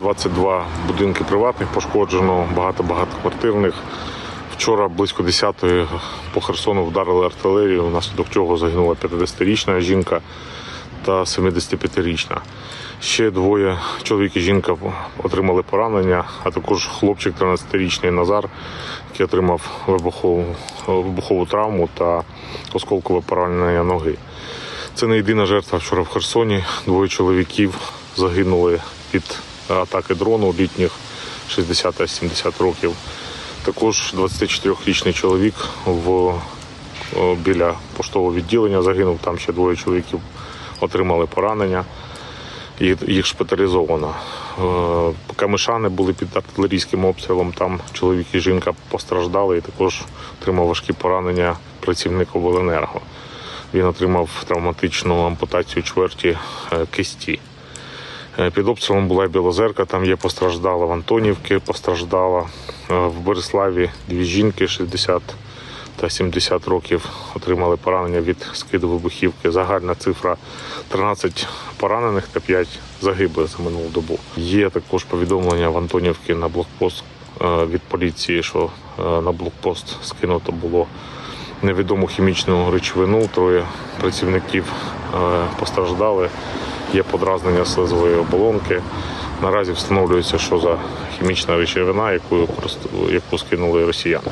22 будинки приватних пошкоджено, багато багатоквартирних. Вчора близько 10-ї по Херсону вдарили артилерію, внаслідок чого загинула 50-річна жінка та 75-річна. Ще двоє чоловік і жінка отримали поранення, а також хлопчик 13-річний Назар, який отримав вибухову, вибухову травму та осколкове поранення ноги. Це не єдина жертва вчора в Херсоні. Двоє чоловіків загинули від атаки дрону літніх 60-70 років. Також 24-річний чоловік в, біля поштового відділення загинув. Там ще двоє чоловіків отримали поранення. Їх, їх шпиталізовано. Е, Камишани були під артилерійським обстрілом. Там чоловік і жінка постраждали і також отримав важкі поранення працівник обленерго. Він отримав травматичну ампутацію чверті е, кисті. Е, Під обстрілом була Білозерка, там є постраждала в Антонівці, постраждала Е, в Бориславі дві жінки 60 та 70 років отримали поранення від скиду вибухівки. Загальна цифра 13 поранених та 5 загиблих за минулу добу. Є також повідомлення в Антонівці на блокпост е, від поліції, що на блокпост скинуто було невідому хімічну речовину. Троє працівників постраждали. Є подразнення слизової оболонки. Наразі встановлюється, що за хімічна речовина, яку, яку скинули росіяни.